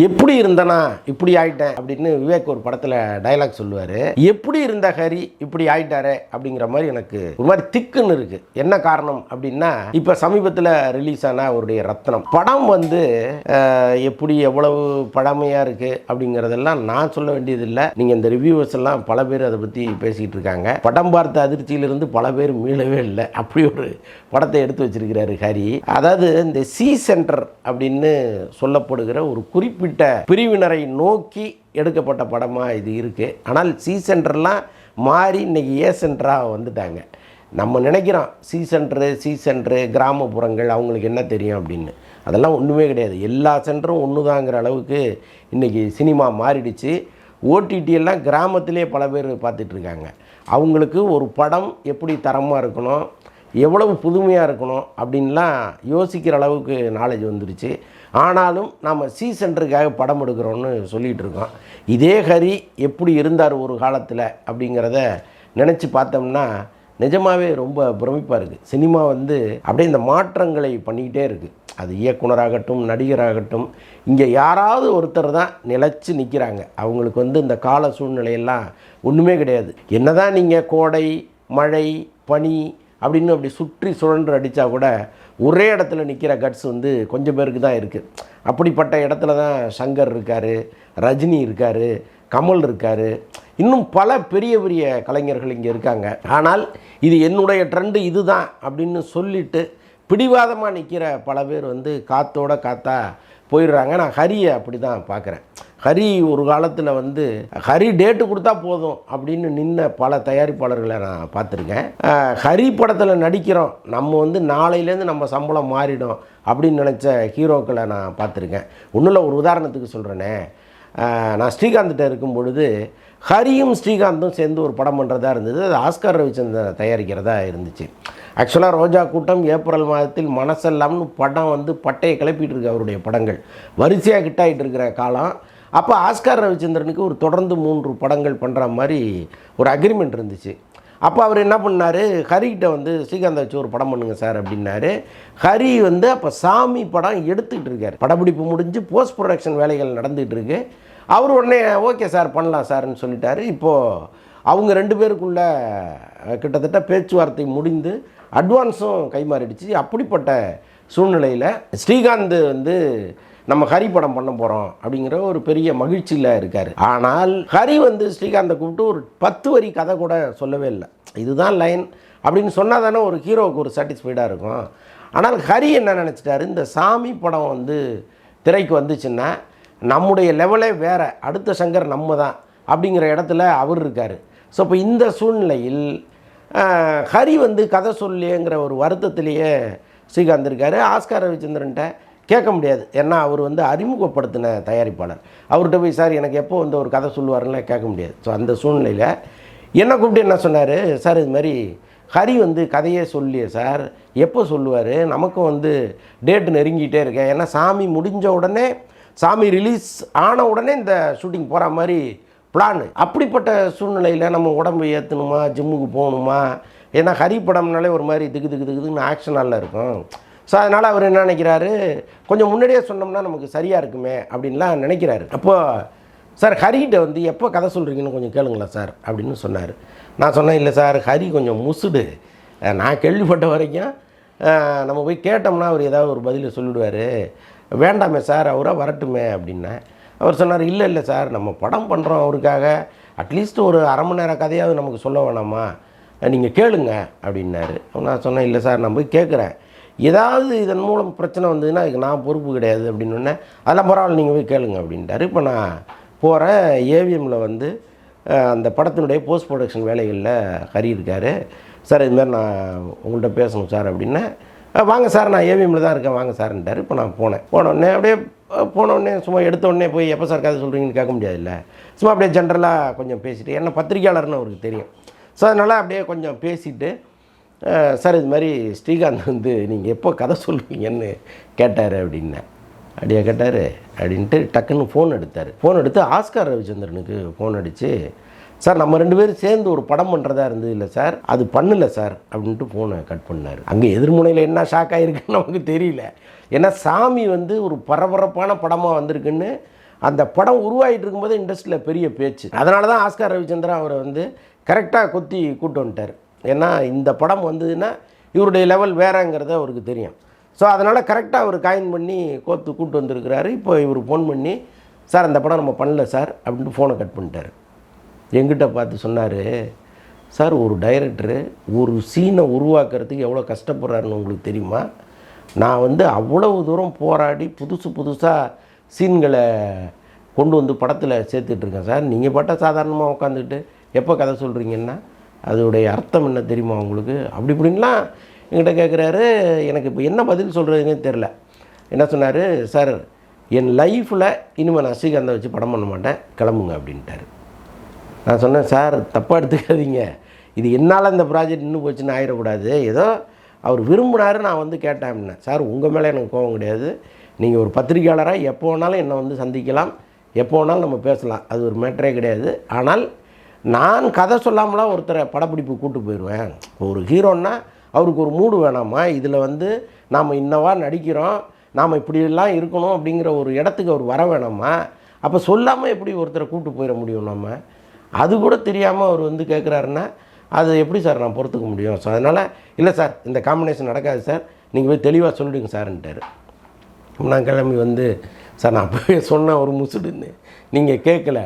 எப்படி இருந்தனா? இப்படி ஆயிட்டேன் அப்படின்னு விவேக் ஒரு படத்தில் டயலாக் சொல்லுவார். எப்படி இருந்த ஹரி? இப்படி ஆயிட்டாரே அப்படிங்கிற மாதிரி எனக்கு ஒரு மாதிரி திக்குன்னு இருக்கு. என்ன காரணம் அப்படின்னா இப்போ சமீபத்தில் ரிலீஸ் ஆன அவருடைய ரத்னம். படம் வந்து எப்படி எவ்வளவு பழமையா இருக்கு அப்படிங்கிறதெல்லாம் நான் சொல்ல வேண்டியதில்லை. நீங்கள் இந்த ரிவ்யூவர்ஸ் எல்லாம் பல பேர் அதை பற்றி பேசிக்கிட்டு இருக்காங்க. படம் பார்த்த அதிர்ச்சியிலிருந்து பல பேர் மீளவே இல்லை. அப்படி ஒரு படத்தை எடுத்து வச்சிருக்கிறாரு ஹரி. அதாவது இந்த சி சென்டர் அப்படின்னு சொல்லப்படுகிற ஒரு குறிப்பு குறிப்பிட்ட பிரிவினரை நோக்கி எடுக்கப்பட்ட படமாக இது இருக்குது ஆனால் சி சென்டர்லாம் மாறி இன்னைக்கு ஏ சென்டராக வந்துட்டாங்க. நம்ம நினைக்கிறோம் சி சென்டரு சி சென்டரு கிராமப்புறங்கள் அவங்களுக்கு என்ன தெரியும் அப்படின்னு. அதெல்லாம் ஒன்றுமே கிடையாது. எல்லா சென்டரும் ஒன்று தாங்கிற அளவுக்கு இன்றைக்கி சினிமா மாறிடுச்சு. ஓடிடி எல்லாம் கிராமத்திலே பல பேர் பார்த்துட்ருக்காங்க அவங்களுக்கு ஒரு படம் எப்படி தரமாக இருக்கணும் எவ்வளவு புதுமையாக இருக்கணும் அப்படின்லாம் யோசிக்கிற அளவுக்கு நாலேஜ் வந்துடுச்சு ஆனாலும் நம்ம சி சென்டருக்காக படம் எடுக்கிறோன்னு சொல்லிகிட்டு இருக்கோம் இதே ஹரி எப்படி இருந்தார் ஒரு காலத்தில் அப்படிங்கிறத நினச்சி பார்த்தோம்னா நிஜமாகவே ரொம்ப பிரமிப்பாக இருக்குது சினிமா வந்து அப்படியே இந்த மாற்றங்களை பண்ணிக்கிட்டே இருக்குது அது இயக்குனராகட்டும் நடிகராகட்டும் இங்கே யாராவது ஒருத்தர் தான் நிலச்சி நிற்கிறாங்க அவங்களுக்கு வந்து இந்த கால சூழ்நிலையெல்லாம் ஒன்றுமே கிடையாது. என்ன தான் நீங்கள் கோடை மழை பனி அப்படின்னு அப்படி சுற்றி சுழன்று அடித்தா கூட ஒரே இடத்துல நிற்கிற கட்ஸ் வந்து கொஞ்சம் பேருக்கு தான் இருக்குது அப்படிப்பட்ட இடத்துல தான் சங்கர் இருக்கார் ரஜினி இருக்கார் கமல் இருக்கார். இன்னும் பல பெரிய பெரிய கலைஞர்கள் இங்கே இருக்காங்க. ஆனால் இது என்னுடைய ட்ரெண்டு இதுதான் அப்படின்னு சொல்லிட்டு பிடிவாதமாக நிற்கிற பல பேர் வந்து காத்தோட காத்தா போயிடுறாங்க. நான் ஹரியை அப்படி தான் பார்க்குறேன் ஹரி ஒரு காலத்தில் வந்து ஹரி டேட்டு கொடுத்தா போதும் அப்படின்னு நின்ன பல தயாரிப்பாளர்களை நான் பார்த்துருக்கேன். ஹரி படத்தில் நடிக்கிறோம். நம்ம வந்து நாளையிலேருந்து நம்ம சம்பளம் மாறிடும் அப்படின்னு நினச்ச ஹீரோக்களை நான் பார்த்துருக்கேன். ஒன்றும் இல்லை ஒரு உதாரணத்துக்கு சொல்கிறேனே நான் ஸ்ரீகாந்த்கிட்ட இருக்கும் பொழுது ஹரியும் ஸ்ரீகாந்தும் சேர்ந்து ஒரு படம் பண்ணுறதா இருந்தது. அது ஆஸ்கார் ரவிச்சந்திரன் தயாரிக்கிறதா இருந்துச்சு. ஆக்சுவலாக ரோஜா கூட்டம் ஏப்ரல் மாதத்தில் மனசெல்லாம்னு படம் வந்து பட்டையை கிளப்பிட்டு இருக்கு அவருடைய படங்கள். வரிசையாக கிட்டாயிட்டு இருக்கிற காலம். அப்போ ஆஸ்கார் ரவிச்சந்திரனுக்கு ஒரு தொடர்ந்து மூன்று படங்கள் பண்ணுற மாதிரி ஒரு அக்ரிமெண்ட் இருந்துச்சு. அப்போ அவர் என்ன பண்ணார்? ஹரிக்கிட்ட வந்து ஸ்ரீகாந்த் வச்சு ஒரு படம் பண்ணுங்க சார் அப்படின்னாரு. ஹரி வந்து அப்போ சாமி படம் எடுத்துக்கிட்டு இருக்கார். படப்பிடிப்பு முடிஞ்சு போஸ்ட் ப்ரொடக்ஷன் வேலைகள் நடந்துகிட்டு இருக்கு. அவர் உடனே ஓகே சார் பண்ணலாம் சார்னு சொல்லிட்டாரு. இப்போது அவங்க ரெண்டு பேருக்குள்ள கிட்டத்தட்ட பேச்சுவார்த்தை முடிந்து அட்வான்ஸும் கைமாறிடுச்சு. அப்படிப்பட்ட சூழ்நிலையில் ஸ்ரீகாந்த் வந்து நம்ம ஹரி படம் பண்ண போகிறோம் அப்படிங்கிற ஒரு பெரிய மகிழ்ச்சியில் இருக்கார். ஆனால் ஹரி வந்து ஸ்ரீகாந்தை கூப்பிட்டு ஒரு பத்து வரி கதை கூட சொல்லவே இல்லை. இதுதான் லைன் அப்படின்னு சொன்னால் தானே ஒரு ஹீரோவுக்கு ஒரு சாட்டிஸ்ஃபைடாக இருக்கும். ஆனால் ஹரி என்ன நினச்சிட்டாரு? இந்த சாமி படம் வந்து திரைக்கு வந்துச்சுன்னா நம்முடைய லெவலே வேறு அடுத்த சங்கர் நம்ம தான் அப்படிங்கிற இடத்துல அவர் இருக்கார். ஸோ இப்போ இந்த சூழ்நிலையில் ஹரி வந்து கதை சொல்லியேங்கிற ஒரு வருத்தத்திலேயே ஸ்ரீகாந்த் இருக்கார். ஆஸ்கார் ரவிச்சந்திரன்ட்ட கேட்க முடியாது. ஏன்னா அவர் வந்து அறிமுகப்படுத்தின தயாரிப்பாளர். அவர்கிட்ட போய் சார் எனக்கு எப்போ வந்து ஒரு கதை சொல்லுவாருன்னு கேட்க முடியாது. ஸோ அந்த சூழ்நிலையில் என்ன கூப்பிட்டு என்ன சொன்னார்? சார் இது மாதிரி ஹரி வந்து கதையே சொல்லியே சார். எப்போ சொல்லுவார்? நமக்கும் வந்து டேட்டு நெருங்கிட்டே இருக்கேன் ஏன்னா சாமி முடிஞ்ச உடனே சாமி ரிலீஸ் ஆன உடனே இந்த ஷூட்டிங் போகிற மாதிரி பிளான் அப்படிப்பட்ட சூழ்நிலையில் நம்ம உடம்பு ஏற்றணுமா ஜிம்முக்கு போகணுமா? ஏன்னா ஹரி படம்னாலே ஒரு மாதிரி திகு திகு திகுதுன்னு ஆக்ஷனால இருக்கும். ஸோ அதனால் அவர் என்ன நினைக்கிறாரு? கொஞ்சம் முன்னாடியே சொன்னோம்னா நமக்கு சரியாக இருக்குமே அப்படின்லாம் நினைக்கிறாரு. அப்போது சார் ஹரிகிட்ட வந்து எப்போ கதை சொல்கிறீங்கன்னு கொஞ்சம் கேளுங்களேன் சார் அப்படின்னு சொன்னார். நான் சொன்னேன் இல்லை சார் ஹரி கொஞ்சம் முசுடு. நான் கேள்விப்பட்ட வரைக்கும் நம்ம போய் கேட்டோம்னா அவர் ஏதாவது ஒரு பதில் சொல்லிடுவார். வேண்டாமே சார் அவராக வரட்டுமே அப்படின்னேன். அவர் சொன்னார் இல்லை இல்லை சார் நம்ம படம் பண்ணுறோம் அவருக்காக. அட்லீஸ்ட் ஒரு அரை மணி நேரம் கதையாவது நமக்கு சொல்ல வேணாமா? நீங்கள் கேளுங்க அப்படின்னாரு. நான் சொன்னேன் இல்லை சார் நான் போய் கேட்குறேன் ஏதாவது இதன் மூலம் பிரச்சனை வந்ததுன்னா அதுக்கு நான் பொறுப்பு கிடையாது அப்படின்னு ஒன்னே அதெல்லாம் பரவாயில்ல நீங்கள் போய் கேளுங்க அப்படின்ட்டாரு. இப்போ நான் போகிறேன் ஏவிஎம்மில் வந்து அந்த படத்தினுடைய போஸ்ட் ப்ரொடக்ஷன் வேலைகளில் ஹரி இருக்கார். சார் இதுமாரி நான் உங்கள்கிட்ட பேசணும் சார் அப்படின்னா வாங்க சார் நான் ஏவிஎம்மில் தான் இருக்கேன் வாங்க சார்ன்ட்டார். இப்போ நான் போனேன். போன உடனே அப்படியே போனோடனே போன உடனே சும்மா எடுத்த உடனே போய் எப்போ சார் கதை சொல்கிறீங்கன்னு கேட்க முடியாதுல்ல. சும்மா அப்படியே ஜென்ரலாக கொஞ்சம் பேசிட்டு என்ன பத்திரிக்கையாளர்னு அவருக்கு தெரியும். ஸோ அதனால் அப்படியே கொஞ்சம் பேசிட்டு சார் இது மாதிரி ஸ்ரீகாந்த் வந்து நீங்கள் எப்போ கதை சொல்லுவீங்கன்னு கேட்டார் அப்படின்னேன் அப்படியா கேட்டார். அப்படின்ட்டு டக்குன்னு ஃபோன் எடுத்தார். ஃபோன் எடுத்து ஆஸ்கார் ரவிச்சந்திரனுக்கு ஃபோன் அடித்து சார் நம்ம ரெண்டு பேரும் சேர்ந்து ஒரு படம் பண்ணுறதா இருந்தது இல்லை சார்? அது பண்ணல சார் அப்படின்ட்டு ஃபோனை கட் பண்ணார். அங்கே எதிர்முனையில் என்ன ஷாக் ஆகிருக்குன்னு நமக்கு தெரியல. ஏன்னா சாமி வந்து ஒரு பரபரப்பான படமாக வந்திருக்குன்னு அந்த படம் உருவாகிட்டு இருக்கும்போது இண்டஸ்ட்ரியில் பெரிய பேச்சு. அதனால தான் ஆஸ்கார் ரவிச்சந்திரன் அவரை வந்து கரெக்டாக கொத்தி கூட்டு வந்துட்டார். ஏன்னா இந்த படம் வந்ததுன்னா இவருடைய லெவல் வேறங்கிறத அவருக்கு தெரியும். ஸோ அதனால் கரெக்டாக அவர் காயின் பண்ணி கோத்து கூட்டு வந்திருக்கிறாரு. இப்போ இவர் ஃபோன் பண்ணி சார் அந்த படம் நம்ம பண்ணல சார் அப்படின்ட்டு ஃபோனை கட் பண்ணிட்டார். எங்கிட்ட பார்த்து சொன்னார் சார் ஒரு டைரக்டரு ஒரு சீனை உருவாக்குறதுக்கு எவ்வளோ கஷ்டப்படுறாருன்னு உங்களுக்கு தெரியுமா? நான் வந்து அவ்வளவு தூரம் போராடி புதுசு புதுசாக சீன்களை கொண்டு வந்து படத்தில் சேர்த்துட்ருக்கேன் சார். நீங்கள் பாட்டால் சாதாரணமாக உட்காந்துக்கிட்டு எப்போ கதை சொல்கிறீங்கன்னா அதோடைய அர்த்தம் என்ன தெரியுமா உங்களுக்கு? அப்படி இப்படின்லாம் என்கிட்ட கேட்குறாரு எனக்கு இப்போ என்ன பதில் சொல்கிறதுனே தெரில என்ன சொன்னார்? சார் என் லைஃப்பில் இனிமேல் நான் ஸ்ரீகாந்தை வச்சு படம் பண்ண மாட்டேன். கிளம்புங்க அப்படின்ட்டாரு. நான் சொன்னேன் சார் தப்பாக எடுத்துக்காதீங்க. இது என்னால் இந்த ப்ராஜெக்ட் இன்னும் போச்சுன்னு ஆயிடக்கூடாது. ஏதோ அவர் விரும்பினாரு நான் வந்து கேட்டேன் அப்படின்னேன். சார் உங்கள் மேலே எனக்கு கோபம் கிடையாது. நீங்கள் ஒரு பத்திரிக்கையாளராக எப்போ வேணாலும் என்னை வந்து சந்திக்கலாம். எப்போ வேணாலும் நம்ம பேசலாம். அது ஒரு மேட்டரே கிடையாது. ஆனால் நான் கதை சொல்லாமலாம் ஒருத்தரை படப்பிடிப்பு கூட்டு போயிடுவேன். ஒரு ஹீரோன்னா அவருக்கு ஒரு மூடு வேணாமா? இதில் வந்து நாம் இன்னவா நடிக்கிறோம். நாம் இப்படியெல்லாம் இருக்கணும் அப்படிங்கிற ஒரு இடத்துக்கு அவர் வர வேணாமா? அப்போ சொல்லாமல் எப்படி ஒருத்தரை கூப்பிட்டு போயிட முடியும் நம்ம அது கூட தெரியாமல் அவர் வந்து கேட்குறாருன்னா அது எப்படி சார் நான் பொறுத்துக்க முடியும்? ஸோ அதனால் இல்லை சார் இந்த காம்பினேஷன் நடக்காது சார். நீங்கள் போய் தெளிவாக சொல்லிடுங்க சார்ன்ட்டார் நான் கிளம்பி வந்து சார் நான் போய் சொன்னேன் ஒரு முசுடுன்னு. நீங்கள் கேட்கல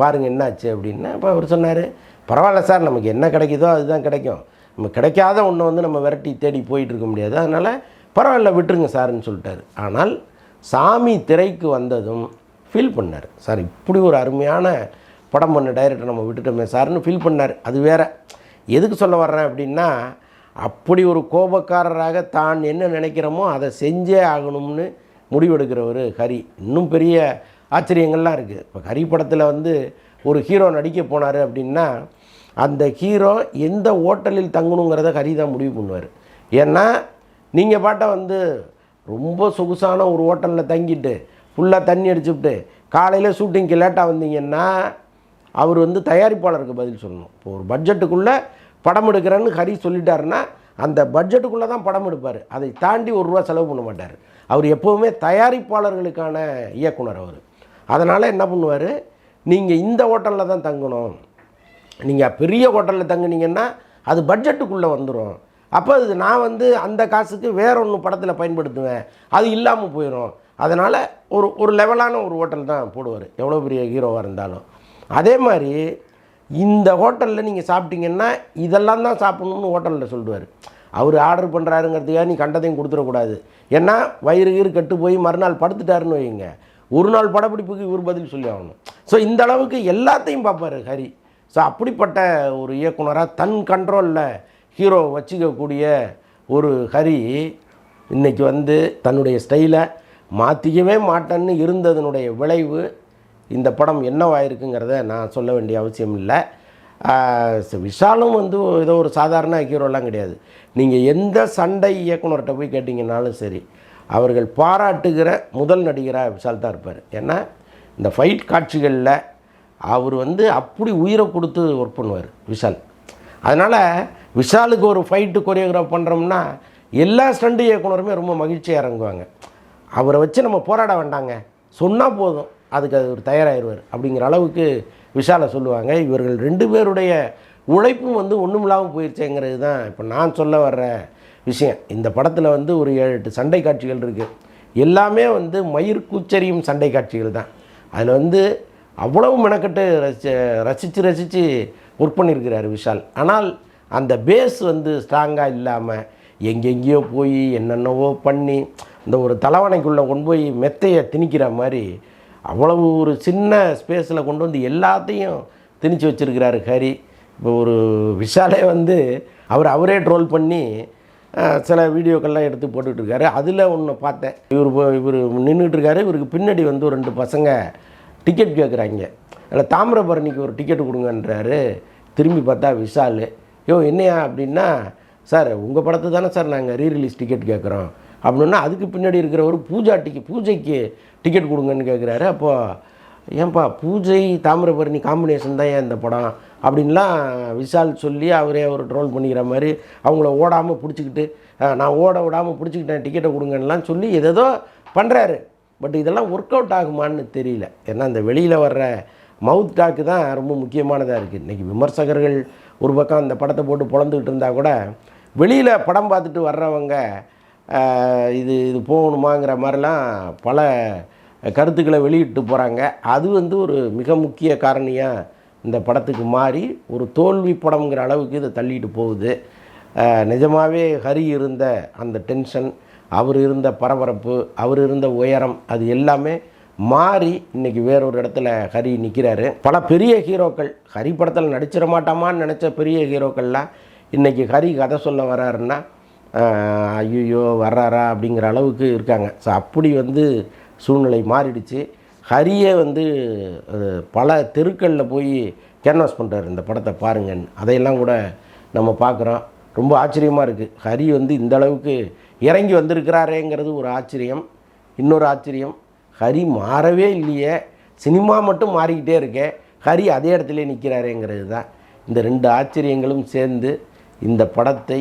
பாருங்கள் என்னாச்சு அப்படின்னா இப்போ அவர் சொன்னார் பரவாயில்ல சார் நமக்கு என்ன கிடைக்குதோ அதுதான் கிடைக்கும். நம்ம கிடைக்காத ஒன்றை வந்து நம்ம விரட்டி தேடி போயிட்டு இருக்க முடியாது. அதனால் பரவாயில்ல விட்டுருங்க சார்ன்னு சொல்லிட்டாரு. ஆனால் சாமி திரைக்கு வந்ததும் ஃபீல் பண்ணார். சார் இப்படி ஒரு அருமையான படம் பண்ண டைரக்டர் நம்ம விட்டுட்டோமே சார்னு ஃபீல் பண்ணார். அது வேற. எதுக்கு சொல்ல வர்றேன் அப்படின்னா அப்படி ஒரு கோபக்காரராக தான் என்ன நினைக்கிறோமோ அதை செஞ்சே ஆகணும்னு முடிவெடுக்கிறவர் ஹரி. இன்னும் பெரிய ஆச்சரியங்கள்லாம் இருக்குது இப்போ ஹரி படத்தில் வந்து ஒரு ஹீரோ நடிக்க போனார் அப்படின்னா அந்த ஹீரோ எந்த ஹோட்டலில் தங்கணுங்கிறத ஹரி தான் முடிவு பண்ணுவார். ஏன்னா நீங்கள் பாட்டை வந்து ரொம்ப சொகுசான ஒரு ஹோட்டலில் தங்கிட்டு ஃபுல்லாக தண்ணி அடிச்சுவிட்டு காலையில் ஷூட்டிங்க்கு லேட்டாக வந்தீங்கன்னா அவர் வந்து தயாரிப்பாளருக்கு பதில் சொல்லணும். இப்போ ஒரு பட்ஜெட்டுக்குள்ளே படம் எடுக்கிறேன்னு ஹரி சொல்லிட்டாருன்னா அந்த பட்ஜெட்டுக்குள்ளே தான் படம் எடுப்பார். அதை தாண்டி ஒரு ரூபா செலவு பண்ண மாட்டார். அவர் எப்போவுமே தயாரிப்பாளர்களுக்கான இயக்குனர் அவர். அதனால் என்ன பண்ணுவார்? நீங்கள் இந்த ஹோட்டலில் தான் தங்கணும். நீங்கள் பெரிய ஹோட்டலில் தங்குனீங்கன்னா அது பட்ஜெட்டுக்குள்ளே வந்துடும் அப்போ அது நான் வந்து அந்த காசுக்கு வேற ஒன்று படத்தில் பயன்படுத்துவேன். அது இல்லாமல் போயிடும் அதனால் ஒரு ஒரு லெவலான ஒரு ஹோட்டல் தான் போடுவார். எவ்வளோ பெரிய ஹீரோவாக இருந்தாலும். அதே மாதிரி இந்த ஹோட்டலில் நீங்கள் சாப்பிட்டீங்கன்னா இதெல்லாம் தான் சாப்பிட்ணுன்னு ஹோட்டலில் சொல்லுவார். அவர் ஆர்டர் பண்ணுறாருங்கிறதுக்காக நீ கண்டதையும் கொடுத்துடக்கூடாது ஏன்னா வயிறு கீறு கெட்டு போய் மறுநாள் படுத்துட்டாருன்னு வைங்க ஒரு நாள் படப்பிடிப்புக்கு இவர் பதில் சொல்லி ஆகணும் ஸோ இந்த அளவுக்கு எல்லாத்தையும் பார்ப்பார் ஹரி. ஸோ அப்படிப்பட்ட ஒரு இயக்குனராக தன் கண்ட்ரோலில் ஹீரோ வச்சுக்கக்கூடிய ஒரு ஹரி இன்றைக்கி வந்து தன்னுடைய ஸ்டைலை மாற்றிக்கவே மாட்டேன்னு இருந்ததனுடைய விளைவு இந்த படம் என்னவாயிருக்குங்கிறத நான் சொல்ல வேண்டிய அவசியம் இல்லை. விஷாலும் வந்து ஏதோ ஒரு சாதாரண ஹீரோலாம் கிடையாது. நீங்கள் எந்த சண்டை இயக்குனர்கிட்ட போய் கேட்டிங்கனாலும் சரி அவர்கள் பாராட்டுகிற முதல் நடிகராக விஷால் தான் இருப்பார். ஏன்னா இந்த ஃபைட் காட்சிகளில் அவர் வந்து அப்படி உயிரை கொடுத்து ஒர்க் பண்ணுவார் விஷால். அதனால் விஷாலுக்கு ஒரு ஃபைட்டு கொரியோகிராஃப் பண்ணுறோம்னா எல்லா ஸ்டண்டு இயக்குனருமே ரொம்ப மகிழ்ச்சியாக இறங்குவாங்க. அவரை வச்சு நம்ம போராட வேண்டாங்க. சொன்னால் போதும். அதுக்கு அது ஒரு தயாராகிடுவார் அப்படிங்கிற அளவுக்கு விஷாலை சொல்லுவாங்க. இவர்கள் ரெண்டு பேருடைய உழைப்பும் வந்து ஒன்றும் இல்லாமல் போயிடுச்சேங்கிறது தான் இப்போ நான் சொல்ல வர்ற விஷயம். இந்த படத்தில் வந்து ஒரு ஏழு எட்டு சண்டை காட்சிகள் இருக்குது எல்லாமே வந்து மயிர் கூச்சரியும் சண்டை காட்சிகள் தான். அதில் வந்து அவ்வளவு மெனக்கட்டு ரசி ரசித்து ரசித்து ஒர்க் பண்ணியிருக்கிறார் விஷால். ஆனால் அந்த பேஸ் வந்து ஸ்ட்ராங்காக இல்லாமல் எங்கெங்கேயோ போய் என்னென்னவோ பண்ணி இந்த ஒரு தலைவணைக்குள்ளே கொண்டு போய் மெத்தையை திணிக்கிற மாதிரி அவ்வளவு ஒரு சின்ன ஸ்பேஸில் கொண்டு வந்து எல்லாத்தையும் திணிச்சு வச்சிருக்கிறாரு ஹரி. இப்போ ஒரு விஷாலே வந்து அவர் அவரே ட்ரோல் பண்ணி சில வீடியோக்கள்லாம் எடுத்து போட்டுக்கிட்டு இருக்காரு அதில் ஒன்று பார்த்தேன். இவர் போ- இவர் நின்றுட்டு இருக்காரு இவருக்கு பின்னாடி வந்து ஒரு ரெண்டு பசங்க டிக்கெட் கேட்குறாங்க அதில் தாமிரபரணிக்கு ஒரு டிக்கெட் கொடுங்கன்றாரு. திரும்பி பார்த்தா விஷால். யோ என்னையா அப்படின்னா சார் உங்கள் படத்தை தானே சார் நாங்கள் ரீரிலீஸ் டிக்கெட் கேட்குறோம் அப்படின்னா அதுக்கு பின்னாடி இருக்கிறவர் பூஜா டிக்கெட் பூஜைக்கு டிக்கெட் கொடுங்கன்னு கேட்குறாரு அப்போது ஏன்பா பூஜை தாமிரபரணி காம்பினேஷன் தான் ஏன் இந்த படம்? அப்படின்லாம் விஷால் சொல்லி அவரே அவர் ட்ரோல் பண்ணிக்கிற மாதிரி அவங்கள ஓடாமல் பிடிச்சிக்கிட்டு நான் ஓட விடாமல் பிடிச்சிக்கிட்டேன் டிக்கெட்டை கொடுங்கன்னெலாம் சொல்லி எதேதோ பண்ணுறாரு பட் இதெல்லாம் ஒர்க் அவுட் ஆகுமான்னு தெரியல. ஏன்னா இந்த வெளியில் வர்ற மவுத் டாக்கு தான் ரொம்ப முக்கியமானதாக இருக்குது இன்றைக்கி விமர்சகர்கள் ஒரு பக்கம் அந்த படத்தை போட்டு பொழந்துக்கிட்டு இருந்தால் கூட வெளியில் படம் பார்த்துட்டு வர்றவங்க இது இது போகணுமாங்கிற மாதிரிலாம் பல கருத்துக்களை வெளியிட்டு போகிறாங்க அது வந்து ஒரு மிக முக்கிய காரணியாக இந்த படத்துக்கு மாறி ஒரு தோல்வி படம்ங்கிற அளவுக்கு இதை தள்ளிட்டு போகுது. நிஜமாகவே ஹரி இருந்த அந்த டென்ஷன் அவர் இருந்த பரபரப்பு அவர் இருந்த உயரம் அது எல்லாமே மாறி இன்னைக்கு வேறொரு இடத்துல ஹரி நிற்கிறாரு பல பெரிய ஹீரோக்கள் ஹரி படத்தில் நடிச்சிட மாட்டாமான்னு நினச்ச பெரிய ஹீரோக்கள்லாம் இன்றைக்கி ஹரி கதை சொல்ல வர்றாருன்னா ஐயோ வர்றாரா அப்படிங்கிற அளவுக்கு இருக்காங்க. ஸோ அப்படி வந்து சூழ்நிலை மாறிடுச்சு. ஹரியே வந்து பல தெருக்களில் போய் கேன்வாஸ் பண்ணுறாரு இந்த படத்தை பாருங்கன்னு. அதையெல்லாம் கூட நம்ம பார்க்குறோம் ரொம்ப ஆச்சரியமாக இருக்குது ஹரி வந்து இந்த அளவுக்கு இறங்கி வந்திருக்கிறாரேங்கிறது ஒரு ஆச்சரியம். இன்னொரு ஆச்சரியம் ஹரி மாறவே இல்லையே. சினிமா மட்டும் மாறிக்கிட்டே இருக்கேன் ஹரி அதே இடத்துல நிற்கிறாரேங்கிறது தான். இந்த ரெண்டு ஆச்சரியங்களும் சேர்ந்து இந்த படத்தை